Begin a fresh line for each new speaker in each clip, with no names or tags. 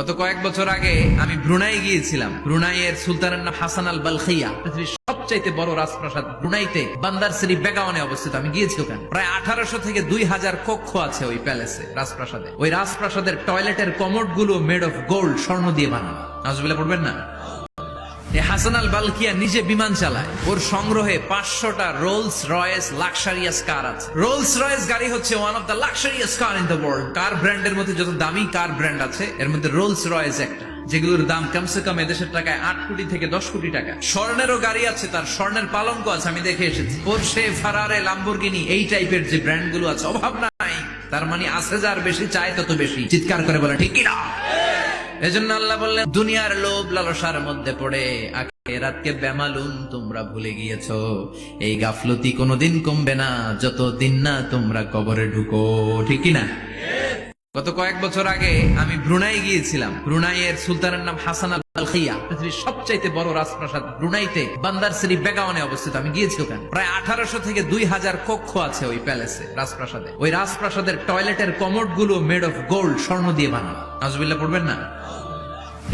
গত কয়েক বছর আগে আমি ব্রুনাই গিয়েছিলাম। ব্রুনাইয়ের সুলতানের নাম হাসান আল বালখিয়া পৃথিবীর সবচাইতে বড় রাজপ্রাসাদ ব্রুনাইতে, বান্দার শ্রী বেগাওয়ানে অবস্থিত। আমি গিয়েছি ওখানে। প্রায় আঠারোশো থেকে দুই হাজার কক্ষ আছে ওই প্যালেসে, রাজপ্রাসাদে। ওই রাজপ্রাসাদের টয়লেটের কমোডগুলো মেড অফ গোল্ড স্বর্ণ দিয়ে বানানো। নাজবিলা পড়বেন না? এই হাসান বালকিয়া নিজে বিমান চালায়। ওর সংগ্রহে পাঁচশোটা রোলস রয়েস লাক্সারিয়াস কার আছে। রোলস রয়েস গাড়ি হচ্ছে one of the luxurious car in the world car ব্র্যান্ডের মধ্যে যত দামি কার ব্র্যান্ড আছে, এর মধ্যে রোলস রয়েস একটা। যেগুলোর দাম কমসে কম এদেশের টাকায় আট কোটি থেকে দশ কোটি টাকা। স্বর্ণেরও গাড়ি আছে, তার স্বর্ণের পালঙ্ক আছে, আমি দেখে এসেছি। পোরশে ফারারে লাম্বরগিনি এই টাইপের যে ব্র্যান্ডগুলো আছে, অভাব নাই। তার মানে আছে যার বেশি চায় তত বেশি। চিৎকার করে বলে ঠিক কিনা এজন্য আল্লাহ বললেন, দুনিয়ার লোভ লালসার মধ্যে পড়ে, আখেরাতকে বেমালুন তোমরা ভুলে গিয়েছো। এই গাফলতি কোনোদিন কমবে না যত দিন না তোমরা কবরে ঢুকো। ঠিক না গত কয়েক বছর আগে আমি ব্রুনাই গিয়েছিলাম। ব্রুনাইয়ের সুলতানের নাম হাসান সবচাইতে বড় রাজপ্রাসাদ ব্রুনাইতে, বান্দার শ্রী বেগাওয়ানে অবস্থিত। আমি গিয়েছি ওখানে। প্রায় আঠারোশো থেকে দুই হাজার কক্ষ আছে ওই প্যালেসে, রাজপ্রাসাদে। ওই রাজপ্রাসাদের টয়লেটের কমোডগুলো মেড অফ গোল্ড স্বর্ণ দিয়ে বানানো। নাজবিল্লা পড়বেন না?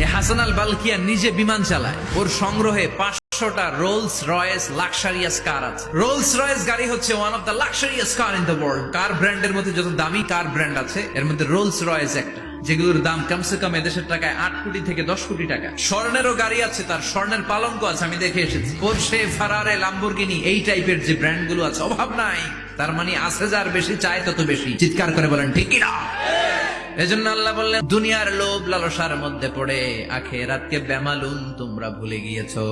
হাসান আল বালকিয়া নিজে বিমান চালায়। ওর সংগ্রহে পাঁচশোটা রোলস রয়েস লাক্সারিয়াস কার আছে। রোলস রয়েস গাড়ি হচ্ছে one of the luxurious car in the world car ব্র্যান্ডের মধ্যে যত দামি কার ব্র্যান্ড আছে, এর মধ্যে রোলস রয়েস একটা। যেগুলোর দাম কমসে কম এদেশের টাকায় আট কোটি থেকে দশ কোটি টাকা। স্বর্ণেরও গাড়ি আছে, তার স্বর্ণের পালঙ্ক আছে, আমি দেখে এসেছি। পোরশে ফারারে লাম্বরগিনি এই টাইপের যে ব্র্যান্ডগুলো আছে, অভাব নাই। তার মানে আছে যার বেশি, চায় তত বেশি। চিৎকার করে বলেন ঠিক কিনা এজন্য আল্লাহ বললেন, দুনিয়ার লোভ লালসার মধ্যে পড়ে, আখেরাতকে বেমালুন তোমরা ভুলে গিয়েছো।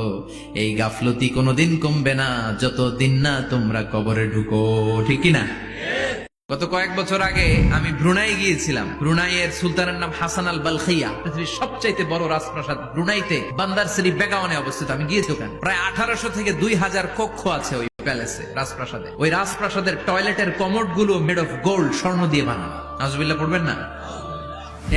এই গাফলতি কোনোদিন কমবে না যত দিন না তোমরা কবরে ঢুকো। ঠিক না গত কয়েক বছর আগে আমি ব্রুনাই গিয়েছিলাম। ব্রুনাইয়ের সুলতানের নাম হাসান আল বালখিয়া পৃথিবীর সবচাইতে বড় রাজপ্রাসাদ ব্রুনাইতে, বান্দার শ্রী বেগাওয়ানে অবস্থিত। আমি গিয়েছি ওখানে। প্রায় আঠারোশো থেকে দুই হাজার কক্ষ আছে ওই প্যালেসে, রাজপ্রাসাদে। ওই রাজপ্রাসাদের টয়লেটের কমোডগুলো মেড অফ গোল্ড স্বর্ণ দিয়ে বানানো। নাজবিল্লা পড়বেন না?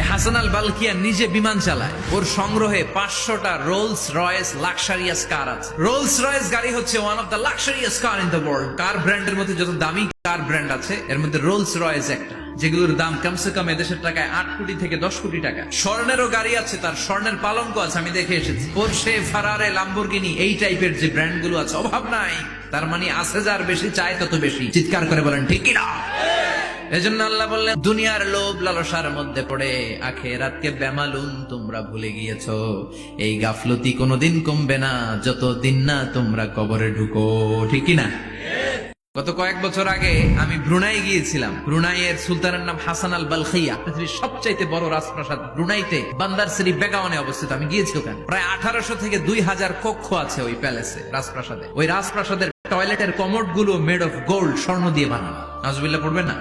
হাসান আল বালকিয়া নিজে বিমান চালায়। ওর সংগ্রহে পাঁচশোটা রোলস রয়েস লাক্সারিয়াস কার আছে। রোলস রয়েস গাড়ি হচ্ছে one of the luxurious car in the world car ব্র্যান্ডের মধ্যে যত দামি কার ব্র্যান্ড আছে, এর মধ্যে রোলস রয়েস একটা। যেগুলোর দাম কমসে কম এদেশের টাকায় আট কোটি থেকে দশ কোটি টাকা। স্বর্ণেরও গাড়ি আছে, তার স্বর্ণের পালঙ্ক আছে, আমি দেখে এসেছি। পোরশে ফারারে লাম্বরগিনি এই টাইপের যে ব্র্যান্ডগুলো আছে, অভাব নাই। তার মানে আছে যার বেশি চায় তত বেশি। চিৎকার করে বলেন ঠিক কিনা এজন্য আল্লাহ বললেন, দুনিয়ার লোভ লালসার মধ্যে পড়ে, আখেরাতকে বেমালুন তোমরা ভুলে গিয়েছো। এই গাফলতি কোনোদিন কমবে না যত দিন না তোমরা কবরে ঢুকো, ঠিক না গত কয়েক বছর আগে আমি ব্রুনাই গিয়েছিলাম। ব্রুনাইয়ের সুলতানের নাম হাসান আল বালখিয়া পৃথিবীর সবচাইতে বড় রাজপ্রাসাদ ব্রুনাইতে, বান্দার শ্রী বেগাওয়ানে অবস্থিত, আমি গিয়েছি ওখানে। প্রায় আঠারোশো থেকে দুই হাজার কক্ষ আছে ওই প্যালেসে, রাজপ্রাসাদে। ওই রাজপ্রাসাদের টয়লেটের কমোডগুলো মেড অফ গোল্ড স্বর্ণ দিয়ে বানানো। নাজবিল্লা পড়বে না?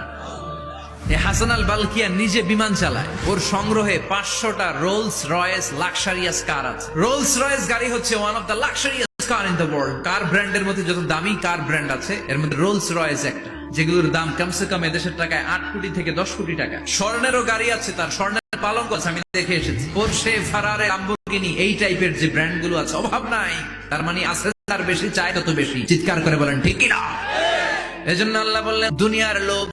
হাসান বালকিয়া নিজে বিমান চালায়। ওর সংগ্রহে পাঁচশোটা রোলস রয়েস লাক্সারিয়াস কার আছে। রোলস রয়েস গাড়ি হচ্ছে one of the luxurious car in the world car ব্র্যান্ডের মধ্যে যত দামি কার ব্র্যান্ড আছে, এর মধ্যে রোলস রয়েস একটা। যেগুলোর দাম কমসে কম এদেশের টাকায় আট কোটি থেকে দশ কোটি টাকা। স্বর্ণেরও গাড়ি আছে, তার স্বর্ণের পালঙ্ক আছে, আমি দেখে এসেছি। পোরশে ফারারে লাম্বরগিনি এই টাইপের যে ব্র্যান্ডগুলো আছে, অভাব নাই। তার মানে আছে তার বেশি, চায় তত বেশি। চিৎকার করে বলেন ঠিক কিনা এজন্য আল্লাহ বললেন, দুনিয়ার লোভ